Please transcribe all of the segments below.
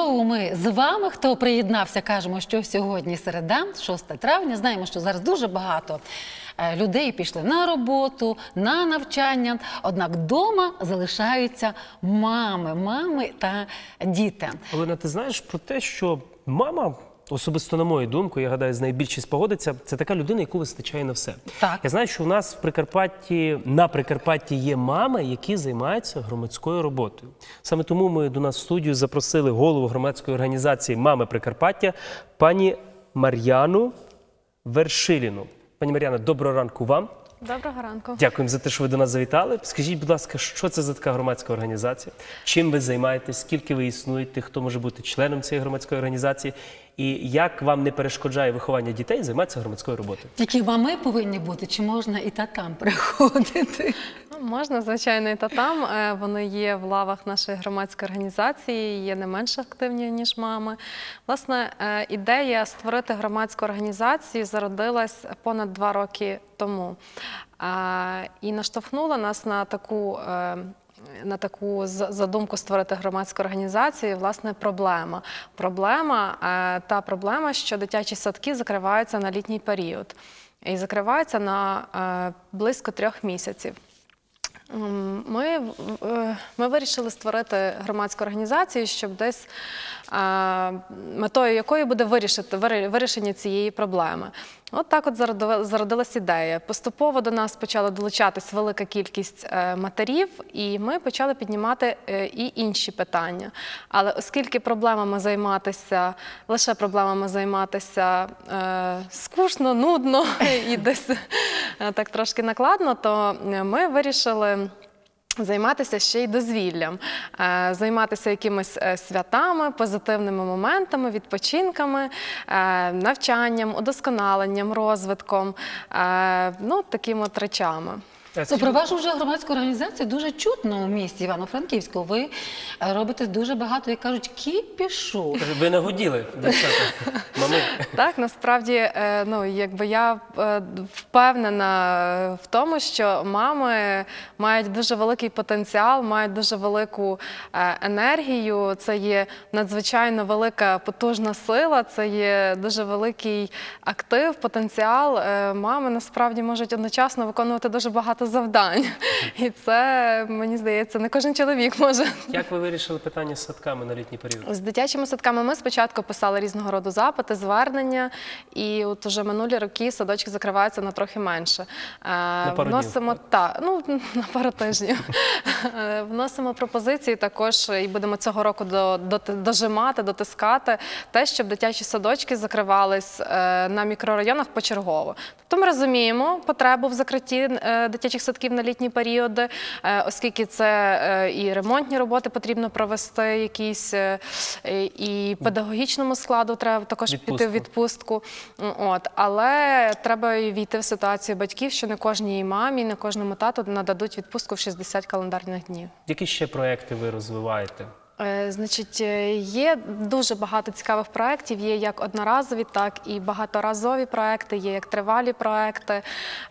Знову ми з вами, хто приєднався, кажемо, що сьогодні середа, 6 травня. Знаємо, що зараз дуже багато е, людей пішли на роботу, на навчання. Однак вдома залишаються мами, мами та діти. Олена, ти знаєш про те, що мама, особисто на мою думку, я гадаю, з нею більшість погодиться, це така людина, яку вистачає на все. Так. Я знаю, що у нас в Прикарпатті на Прикарпатті є мами, які займаються громадською роботою. Саме тому ми до нас в студію запросили голову громадської організації Мами Прикарпаття пані Мар'яну Вершиліну. Пані Мар'яна, доброго ранку вам. Доброго ранку. Дякуємо за те, що ви до нас завітали. Скажіть, будь ласка, що це за така громадська організація? Чим ви займаєтесь? Скільки ви існуєте? Хто може бути членом цієї громадської організації? І як вам не перешкоджає виховання дітей займатися громадською роботою? Тільки мами повинні бути, чи можна і татам приходити? Ну, Можна, звичайно, і та там. Е, Вони є в лавах нашої громадської організації, є не менш активні, ніж мами. Власне, е, ідея створити громадську організацію зародилась понад два роки тому. І наштовхнула нас на таку. На таку задумку створити громадську організацію, власне, проблема. Проблема е, та проблема, що дитячі садки закриваються на літній період і закриваються на е, близько трьох місяців. Ми, е, ми вирішили створити громадську організацію, щоб десь метою якої буде вирішити вирішення цієї проблеми. От так от зародилась ідея. Поступово до нас почала долучатись велика кількість е, матерів, і ми почали піднімати е, і інші питання. Але оскільки проблемами займатися, лише проблемами займатися е, скучно, нудно і десь так трошки накладно, то ми вирішили. Займатися ще й дозвіллям, е, займатися якимись е, святами, позитивними моментами, відпочинками, е, навчанням, удосконаленням, розвитком, ну такими от речами. То про вашу вже громадську організацію дуже чутно у місті Івано-Франківську. Ви е, робите дуже багато, як кажуть, кіпішу. Ви нагоділи, дівчата, мами. Так, насправді, е, ну якби я е, впевнена в тому, що мами мають дуже великий потенціал, мають дуже велику е, енергію. Це є надзвичайно велика потужна сила, це є дуже великий актив, потенціал. Е, Мами насправді можуть одночасно виконувати дуже багато завдань. І це мені здається, не кожен чоловік може Як ви вирішили питання з садками на літній період? з дитячими садками ми спочатку писали різного роду запити, звернення, і от уже минулі роки садочки закриваються на трохи менше. На пару вносимо днів, та ну на пару тижнів. Е, Вносимо пропозиції також і будемо цього року до, до, дожимати, дотискати те, щоб дитячі садочки закривались е, на мікрорайонах почергово. Тобто ми розуміємо потребу в закритті е, дитячих садків на літні періоди, е, оскільки це е, і ремонтні роботи потрібно провести, якісь е, і педагогічному складу треба також піти в відпустку. От, але треба війти в ситуацію батьків, що не кожній мамі, не кожному тату нададуть відпустку в 60 календарних днів. Які ще проекти ви розвиваєте? Е, Значить, е, є дуже багато цікавих проєктів. Є як одноразові, так і багаторазові проекти, є як тривалі проекти.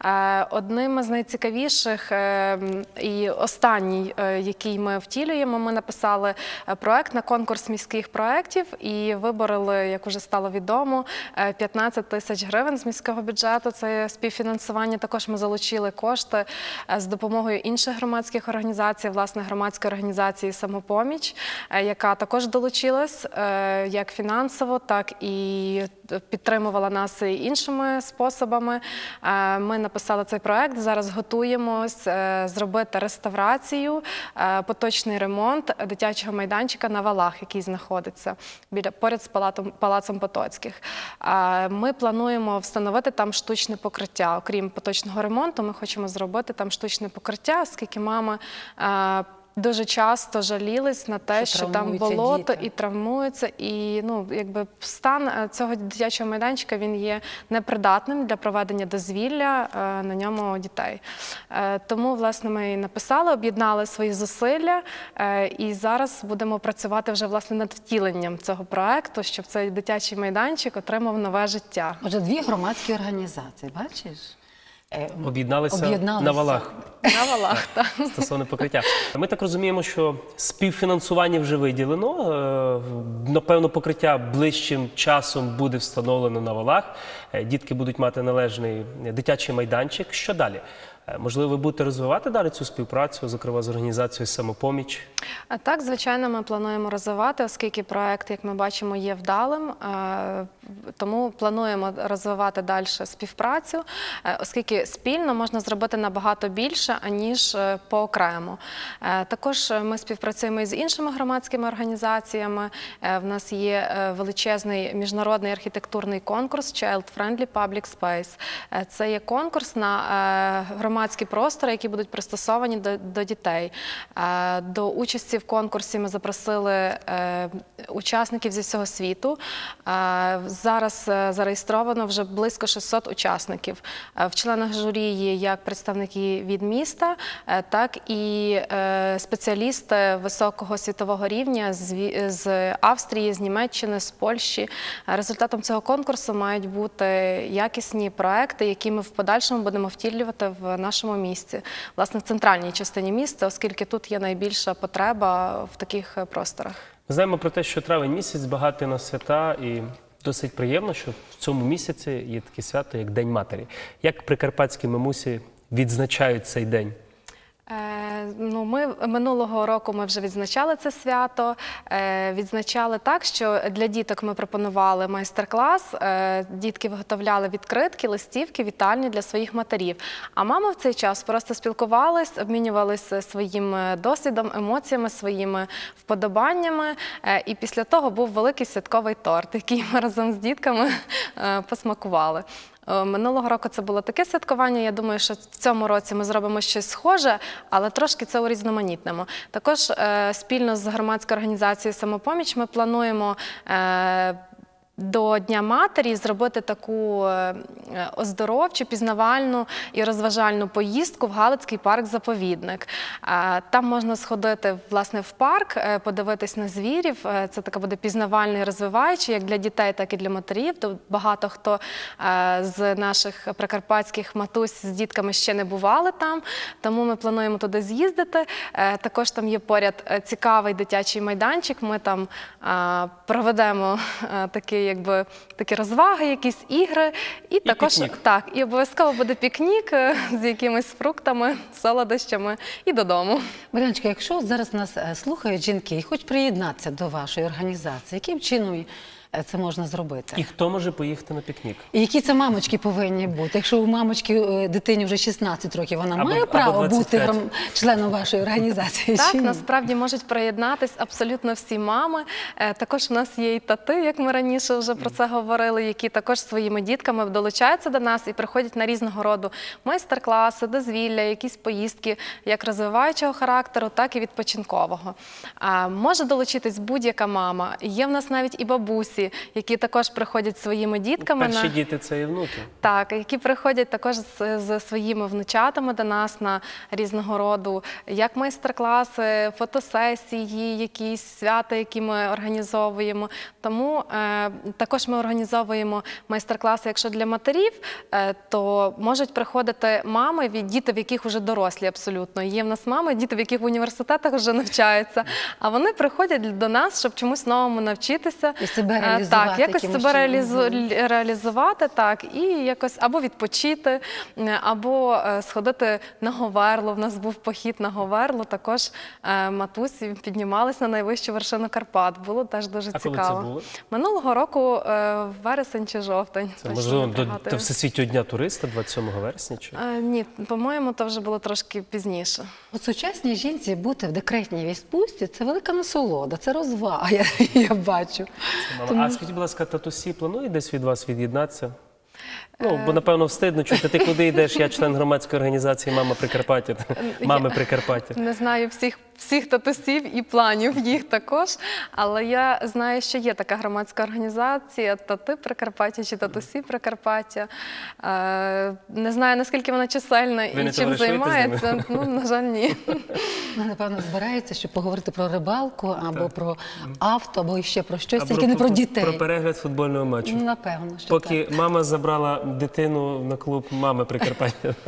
Е, Одним з найцікавіших і останній, який ми втілюємо, ми написали проект на конкурс міських проєктів і вибороли, як уже стало відомо, е, 15 тисяч гривень з міського бюджету. Це співфінансування. Також ми залучили кошти з допомогою інших громадських організацій, власне, громадської організації Самопоміч, яка також долучилась е, як фінансово, так і підтримувала нас іншими способами. Е, Ми написали цей проект. Зараз готуємось е, зробити реставрацію, е, поточний ремонт дитячого майданчика на валах, який знаходиться біля поряд з палатом палацом Потоцьких. Е, Ми плануємо встановити там штучне покриття. Окрім поточного ремонту, ми хочемо зробити там штучне покриття, оскільки мами. Дуже часто жалілись на те, Що що, там болото діти. і травмуються, і ну якби стан е, цього дитячого майданчика він є непридатним для проведення дозвілля е, на ньому дітей. Е, Тому, власне, ми написали, об'єднали свої зусилля, і зараз будемо працювати вже власне над втіленням цього проекту, щоб цей дитячий майданчик отримав нове життя. Отже, дві громадські організації, бачиш? Е, Об'єдналися об'єдналися. на валах. На валах. Так. стосовно покриття. Ми так розуміємо, що співфінансування вже виділено. Е, Напевно, покриття ближчим часом буде встановлено на валах. Е, Дітки будуть мати належний дитячий майданчик. Що далі? Е, Можливо, ви будете розвивати далі цю співпрацю, зокрема з організацією самопоміч. Так, звичайно, ми плануємо розвивати, оскільки проект, як ми бачимо, є вдалим. е, Тому плануємо розвивати далі співпрацю, е, оскільки спільно можна зробити набагато більше, аніж е, поокремо. Е, Також ми співпрацюємо з іншими громадськими організаціями. В нас є величезний міжнародний архітектурний конкурс Child Friendly Public Space. Це є конкурс на громадські простори, які будуть пристосовані до, дітей. До участі в конкурсі ми запросили е, учасників зі всього світу. Е, Зараз е, зареєстровано вже близько 600 учасників. В членах журі є як представники від міста, так і спеціалісти високого світового рівня з Австрії, з Німеччини, з Польщі. Результатом цього конкурсу мають бути якісні проекти, які ми в подальшому будемо втілювати в нашому місті, власне, в центральній частині міста, оскільки тут є найбільша потреба в таких е, просторах. Ми знаємо про те, що травень місяць багатий на свята, і досить приємно, що в цьому місяці є таке свято, як День Матері. Як прикарпатські мамусі відзначають цей день? Е, Ну, ми минулого року ми вже відзначали це свято. Е, Відзначали так, що для діток ми пропонували майстер-клас. Е, Дітки виготовляли відкритки, листівки, вітальні для своїх матерів. А мами в цей час просто спілкувались, обмінювалися своїм досвідом, емоціями, своїми вподобаннями. І після того був великий святковий торт, який ми разом з дітками посмакували. Е, Минулого року це було таке святкування. Я думаю, що в цьому році ми зробимо щось схоже, але трошки це урізноманітнемо. Також е, спільно з громадською організацією самопоміч ми плануємо. До Дня матері зробити таку е, е, оздоровчу, пізнавальну і розважальну поїздку в Галицький парк-заповідник. Там можна сходити власне в парк, е, подивитись на звірів. Це така буде пізнавальний, розвиваючий як для дітей, так і для матерів. Багато хто з наших прикарпатських матусь з дітками ще не бували там, тому ми плануємо туди з'їздити. Також там є поряд цікавий дитячий майданчик. Ми там проведемо такі, якби такі розваги, якісь ігри, і, також пікнік. так, і обов'язково буде пікнік е, з якимись фруктами, солодощами і додому. Мариночка, якщо зараз нас е, слухають жінки і хочуть приєднатися до вашої організації, яким чином це можна зробити? І хто може поїхати на пікнік? І які це мамочки повинні бути? Якщо у мамочки е, дитині вже 16 років, вона Або- має право бути членом вашої організації? Так, чи ні? насправді можуть приєднатись абсолютно всі мами. Е, Також в нас є і тати, як ми раніше вже про це говорили, які також своїми дітками долучаються до нас і приходять на різного роду майстер-класи, дозвілля, якісь поїздки, як розвиваючого характеру, так і відпочинкового. А, Може долучитись будь-яка мама. Є в нас навіть і бабусі, які також приходять зі своїми дітками. Перші на... діти це і внуки. Так, які приходять також з, з своїми внучатами до нас на різного роду, як майстер-класи, фотосесії, якісь свята, які ми організовуємо. Тому е, також ми організовуємо майстер-класи, якщо для матерів, е, то можуть приходити мами від діти, в яких вже дорослі абсолютно. Є в нас мами, діти, в яких в університетах вже навчаються. А вони приходять до нас, щоб чомусь новому навчитися. І себе Е, реалізувати Так, якось себе чином. реалізувати, так, і якось або відпочити, е, або е, сходити на Говерло. В нас був похід на Говерло, також е, матусі піднімались на найвищу вершину Карпат. Було теж дуже А коли цікаво. це було? Минулого року в вересень чи жовтень. Це можливо до, до Всесвітнього дня туриста, 27 вересня. Чи? Ні, по-моєму, то вже було трошки пізніше. От сучасній жінці бути в декретній відпустці – це велика насолода, це розвага, я, я бачу. А скажіть, будь ласка, татусі планує десь від вас від'єднатися? Ну, бо напевно встидно чути, ти куди йдеш? Я член громадської організації Мама Прикарпаття. Мами Прикарпаття. Не знаю всіх всіх татусів і планів їх також. Але я знаю, що є така громадська організація Тати Прикарпаття чи Татусі Прикарпаття. Е, Не знаю, наскільки вона чисельна Ви не і чим займається. Ну, на жаль, ні. Ну, напевно, збирається, щоб поговорити про рибалку або про авто, або ще про щось, тільки не про дітей. Про перегляд футбольного матчу. Напевно, що Поки так. мама забрала дитину на клуб мами Прикарпаття.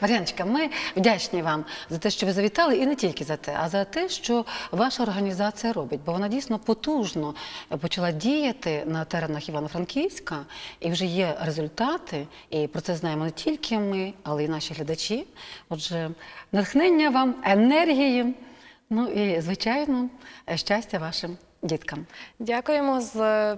Мар'яночка, ми вдячні вам за те, що ви завітали, і не тільки за те, а за те, що ваша організація робить, бо вона дійсно потужно почала діяти на теренах Івано-Франківська, і вже є результати. І про це знаємо не тільки ми, але й наші глядачі. Отже, натхнення вам, енергії, ну і звичайно, щастя вашим діткам. Дякуємо. З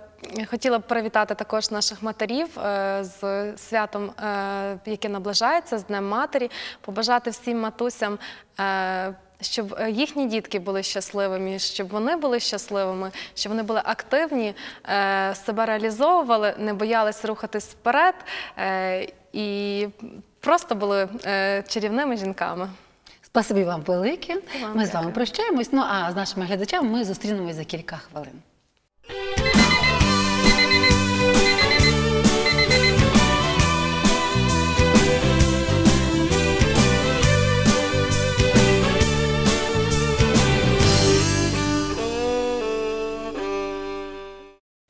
хотіла б привітати також наших матерів е, з святом, е, яке наближається, з Днем Матері, побажати всім матусям. е, Щоб е, їхні дітки були щасливими, щоб вони були щасливими, щоб вони були активні, е, себе реалізовували, не боялись рухатись вперед е, і просто були е, чарівними жінками. Спасибі вам велике. Вам Ми з вами прощаємось. Ну а з нашими глядачами ми зустрінемось за кілька хвилин.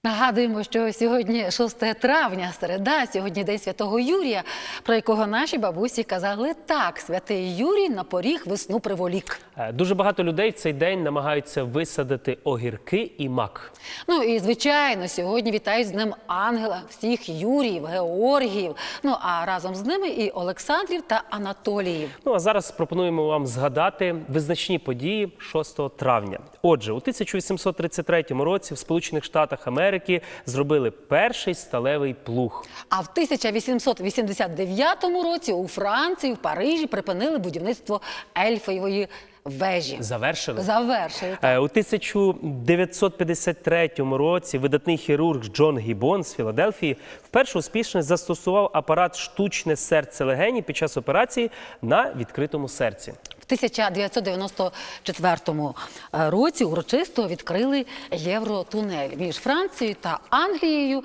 Нагадуємо, що сьогодні 6 травня, середа, сьогодні День Святого Юрія, про якого наші бабусі казали так: святий Юрій на поріг весну приволік. Е, Дуже багато людей в цей день намагаються висадити огірки і мак. Ну і звичайно, сьогодні вітають з Днем Ангела, всіх Юріїв, Георгіїв. Ну а разом з ними і Олександрів та Анатоліїв. Ну а зараз пропонуємо вам згадати визначні події 6 травня. Отже, у 1833 році в Сполучених Штатах Америки зробили перший сталевий плуг. А в 1889 році у Франції, в Парижі припинили будівництво Ельфової вежі. Завершили. Завершили. Е, У 1953 році видатний хірург Джон Гібон з Філадельфії вперше успішно застосував апарат штучне серце легені під час операції на відкритому серці. В 1994 році урочисто відкрили євротунель між Францією та Англією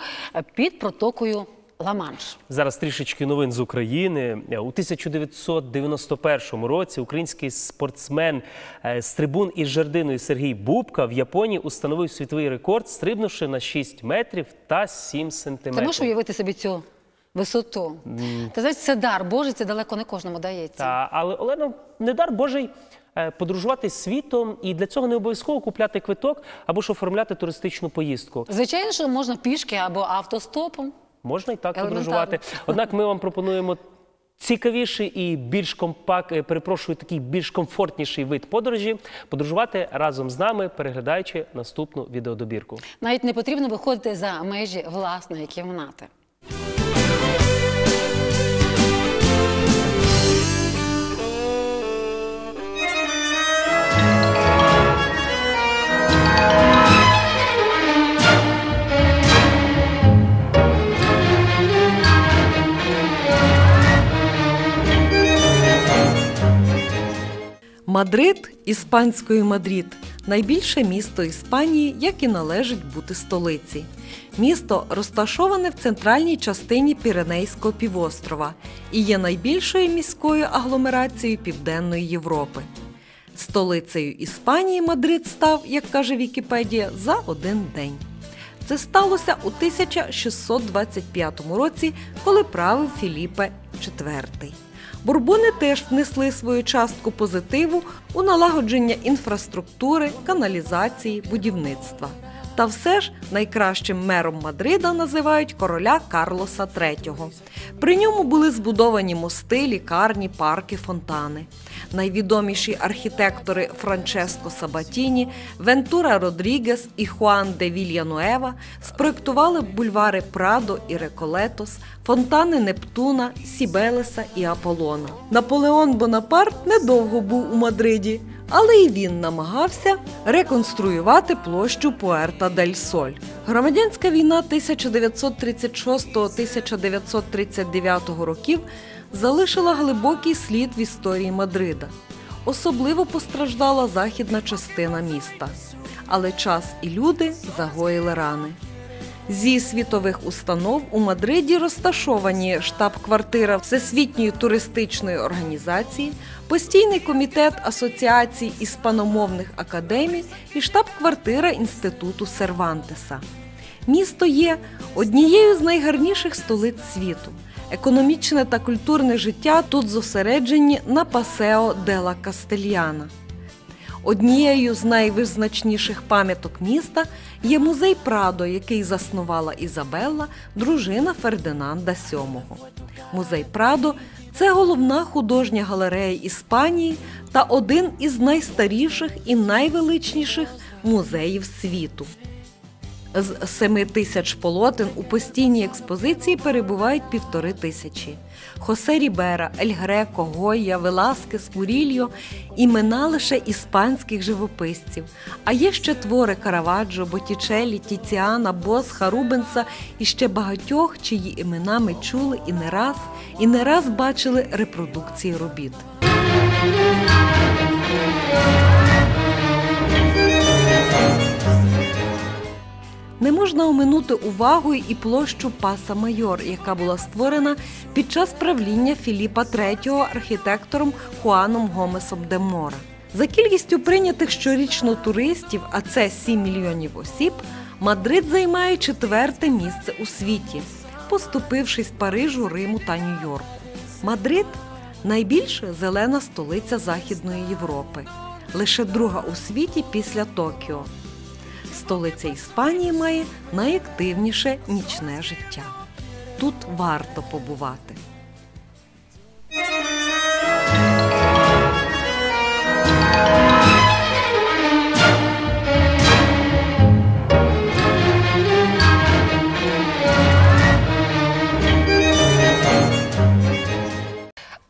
під протокою Ла-Манш. Зараз трішечки новин з України. У 1991 році український спортсмен е, з трибун із жердиною Сергій Бубка в Японії установив світовий рекорд, стрибнувши на 6 метрів та 7 Ти сантиметрів. можеш уявити собі цю висоту? Ти знаєш, це дар Божий, це далеко не кожному дається. Та, але Олена, не дар Божий е, подорожувати світом, і для цього не обов'язково купляти квиток або ж оформляти туристичну поїздку. Звичайно, що можна пішки або автостопом. Можна і так Елементарно. подорожувати. Однак ми вам пропонуємо цікавіший і більш компак, е, перепрошую, такий більш комфортніший вид подорожі. Подорожувати разом з нами, переглядаючи наступну відеодобірку. Навіть не потрібно виходити за межі власної кімнати. Мадрид іспанською Мадрид найбільше місто Іспанії, як і належить бути столиці. Місто розташоване в центральній частині Піренейського півострова і є найбільшою міською агломерацією Південної Європи. Столицею Іспанії Мадрид став, як каже Вікіпедія, за один день. Це сталося у 1625 році, коли правив Філіпе IV. Бурбони теж внесли свою частку позитиву у налагодження інфраструктури, каналізації, будівництва. Та все ж найкращим мером Мадрида називають короля Карлоса III. При ньому були збудовані мости, лікарні, парки, фонтани. Найвідоміші архітектори Франческо Сабатіні, Вентура Родрігес і Хуан де Вільянуева спроектували бульвари Прадо і Реколетос, фонтани Нептуна, Сібелеса і Аполлона. Наполеон Бонапарт недовго був у Мадриді, але і він намагався реконструювати площу Пуерта дель Соль. Громадянська війна 1936-1939 років залишила глибокий слід в історії Мадрида. особливо постраждала західна частина міста. Але час і люди загоїли рани. Зі світових установ у Мадриді розташовані штаб-квартира Всесвітньої туристичної організації, постійний комітет Асоціації іспаномовних академій і штаб-квартира Інституту Сервантеса. Місто є однією з найгарніших столиць світу. Економічне та культурне життя тут зосереджені на Пасео Дела Кастельяна. Однією з найвизначніших пам'яток міста є музей Прадо, який заснувала Ізабелла, дружина Фердинанда VII. Музей Прадо це головна художня галерея Іспанії та один із найстаріших і найвеличніших музеїв світу. З семи тисяч полотен у постійній експозиції перебувають півтори тисячі. Хосе Рібера, Ель Греко, Гойя, Веласкес, Мурільо – імена лише іспанських живописців. А є ще твори Караваджо, Боттічеллі, Тіціана, Босха, Рубенса і ще багатьох, чиї імена ми чули і не раз, і не раз бачили репродукції робіт. Не можна оминути увагою і площу Паса Майор, яка була створена під час правління Філіпа III архітектором Хуаном Гомесом де Мора. За кількістю прийнятих щорічно туристів, а це 7 мільйонів осіб, Мадрид займає четверте місце у світі, поступившись Парижу, Риму та Нью-Йорку. Мадрид найбільша зелена столиця Західної Європи, лише друга у світі після Токіо. Столиця Іспанії має найактивніше нічне життя. Тут варто побувати.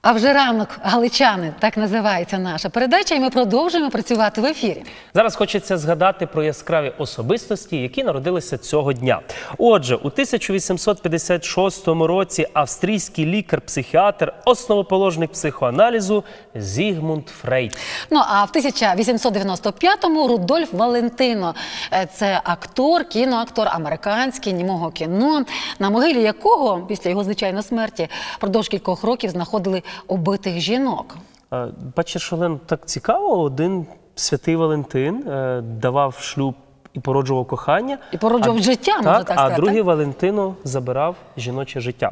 А вже ранок галичани, так називається наша передача, і ми продовжуємо працювати в ефірі. Зараз хочеться згадати про яскраві особистості, які народилися цього дня. Отже, у 1856 році австрійський лікар-психіатр, основоположник психоаналізу Зігмунд Фрейд. Ну а в 1895-му Рудольф Валентино Е, це актор, кіноактор американський німого кіно, на могилі якого після його звичайно смерті впродовж кількох років знаходили убитих жінок. Е, Бачиш, Олен, так цікаво, один святий Валентин е, давав шлюб і породжував кохання. І породжував життя, можна так А сказати, другий так? Валентино забирав жіноче життя.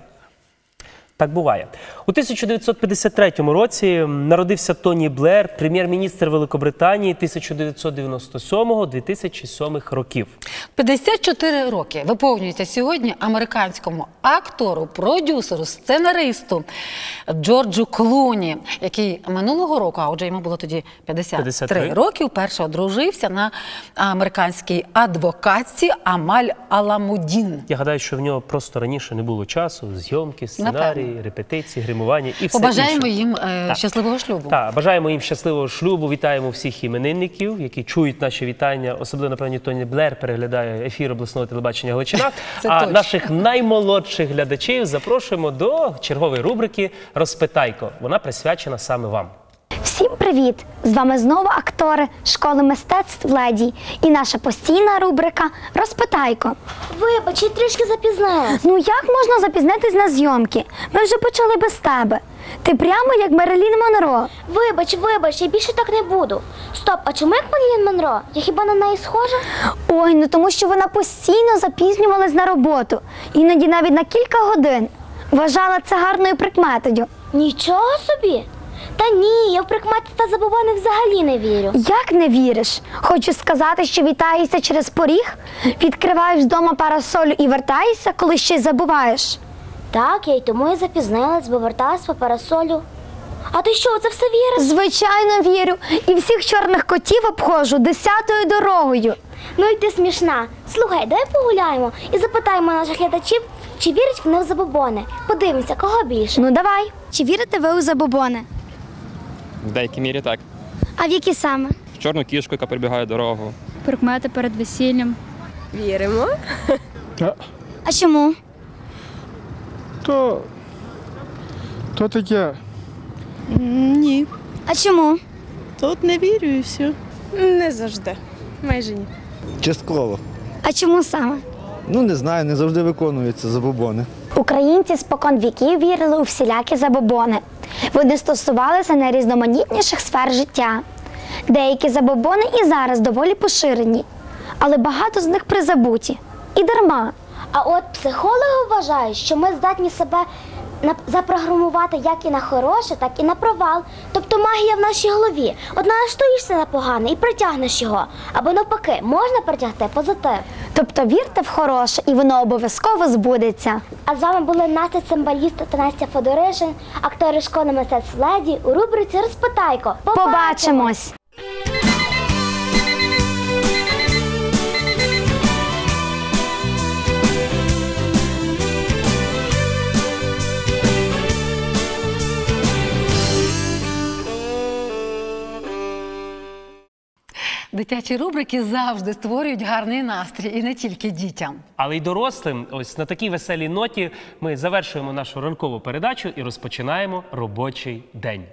Так буває. У 1953 році народився Тоні Блер, прем'єр-міністр Великобританії 1997-2007 років. 54 роки виповнюється сьогодні американському актору, продюсеру, сценаристу Джорджу Клуні, який минулого року, а отже йому було тоді 53, 53. роки, вперше одружився на американській адвокатці Амаль Аламудін. Я гадаю, що в нього просто раніше не було часу, зйомки, сценарії, репетиції, гримування і все Побажаємо інше. їм е, Так. щасливого шлюбу. Так, бажаємо їм щасливого шлюбу. Вітаємо всіх іменинників, які чують наші вітання. Особливо, напевно, Тоні Блер переглядає ефір обласного телебачення Галичина. А точно. наших наймолодших глядачів запрошуємо до чергової рубрики Розпитайко. Вона присвячена саме вам. Всім привіт! З вами знову актори школи мистецтв Леді і наша постійна рубрика Розпитайко. Вибач, я трішки запізнилась. Ну як можна запізнитись на зйомки? Ми вже почали без тебе. Ти прямо як Мерлін Монро. Вибач, вибач, я більше так не буду. Стоп, а чому як Мерлін Монро? Я хіба на неї схожа? Ой, ну тому що вона постійно запізнювалась на роботу, іноді навіть на кілька годин. Вважала це гарною прикметою. Нічого собі. Та ні, я в прикмети та забобони взагалі не вірю. Як не віриш? Хочу сказати, що вітаєшся через поріг, відкриваєш вдома парасолю і вертаєшся, коли щось забуваєш. Так, я й тому і запізнилась, бо верталась по парасолю. А ти що, це все віриш? Звичайно, вірю. І всіх чорних котів обходжу десятою дорогою. Ну й ти смішна. Слухай, давай погуляємо і запитаємо наших глядачів, чи вірять вони в забобони. Подивимося, кого більше. Ну давай. Чи вірите ви у забобони? В деякій мірі так. А в які саме? В чорну кішку, яка перебігає дорогу. прикмети перед весіллям. Віримо. А чому? То, то таке. Ні. А чому? то от не вірю і все. Не завжди. Майже ні. Частково. А чому саме? Ну не знаю, не завжди виконуються забобони. Українці спокон віків вірили у всілякі забобони. Вони стосувалися найрізноманітніших сфер життя. Деякі забобони і зараз доволі поширені, але багато з них призабуті. І дарма. А от психологи вважають, що ми здатні себе запрограмувати як і на хороше, так і на провал. Тобто магія в нашій голові. От налаштуєшся на погане і притягнеш його. Або навпаки, можна притягти позитив. Тобто вірте в хороше, і воно обов'язково збудеться. А з вами були Настя Цимбаліст та Настя Федоришин, актори школи мистецтв Леді у рубриці Розпитайко. Побачимось! Дитячі рубрики завжди створюють гарний настрій і не тільки дітям. Але й дорослим, ось на такій веселій ноті ми завершуємо нашу ранкову передачу і розпочинаємо робочий день.